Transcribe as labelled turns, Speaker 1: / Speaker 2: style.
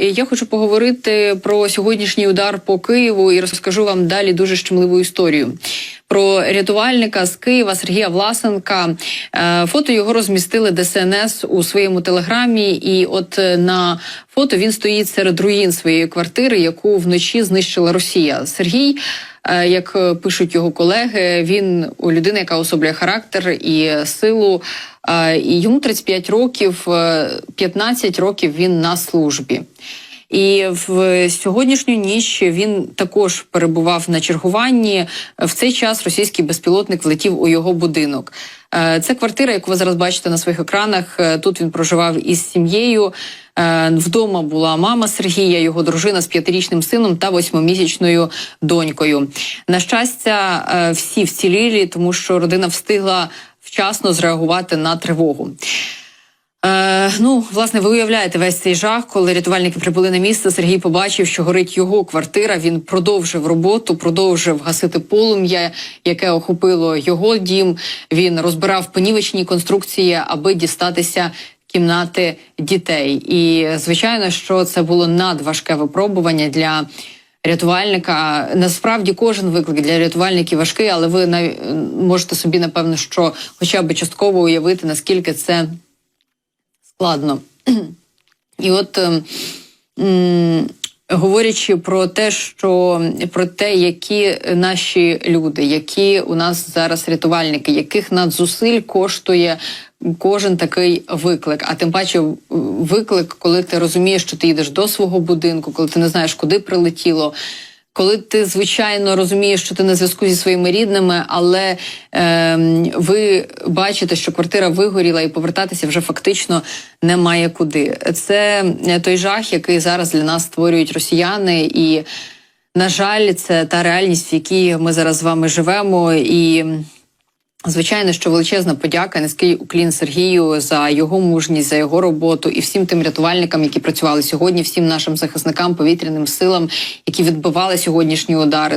Speaker 1: Я хочу поговорити про сьогоднішній удар по Києву і розкажу вам далі дуже щемливу історію. Про рятувальника з Києва Сергія Власенка. Е, Фото його розмістили ДСНС у своєму телеграмі, і от е, на фото він стоїть серед руїн своєї квартири, яку вночі знищила Росія. Сергій, як е, пишуть його колеги, він у людини, яка особлює характер і силу. Е, І йому 35 років, е, 15 років він на службі. І в сьогоднішню ніч він також перебував на чергуванні. В цей час російський безпілотник влетів у його будинок. Е, Це квартира, яку ви зараз бачите на своїх екранах. Е, Тут він проживав із сім'єю. Е, Вдома була мама Сергія, його дружина з п'ятирічним сином та восьмимісячною донькою. На щастя, е, всі вцілілі, тому що родина встигла вчасно зреагувати на тривогу. Е, ну, власне, ви уявляєте весь цей жах, коли рятувальники прибули на місце. Сергій побачив, що горить його квартира. Він продовжив роботу, продовжив гасити полум'я, яке охопило його дім. Він розбирав понівечні конструкції, аби дістатися кімнати дітей. І звичайно, що це було надважке випробування для. Рятувальника насправді кожен виклик для рятувальників важкий, але ви нав... можете собі напевно, що хоча б частково уявити, наскільки це складно. І от ем, говорячи про те, що про те, які наші люди, які у нас зараз рятувальники, яких надзусиль коштує кожен такий виклик. А тим паче виклик, коли ти розумієш, що ти їдеш до свого будинку, коли ти не знаєш, куди прилетіло. Коли ти звичайно розумієш, що ти на зв'язку зі своїми рідними, але е, ви бачите, що квартира вигоріла, і повертатися вже фактично немає куди. Це е, той жах, який зараз для нас створюють росіяни, і на жаль, це та реальність, в якій ми зараз з вами живемо. І Звичайно, що величезна подяка, низький уклін Сергію за його мужність, за його роботу і всім тим рятувальникам, які працювали сьогодні, всім нашим захисникам, повітряним силам, які відбивали сьогоднішні удари.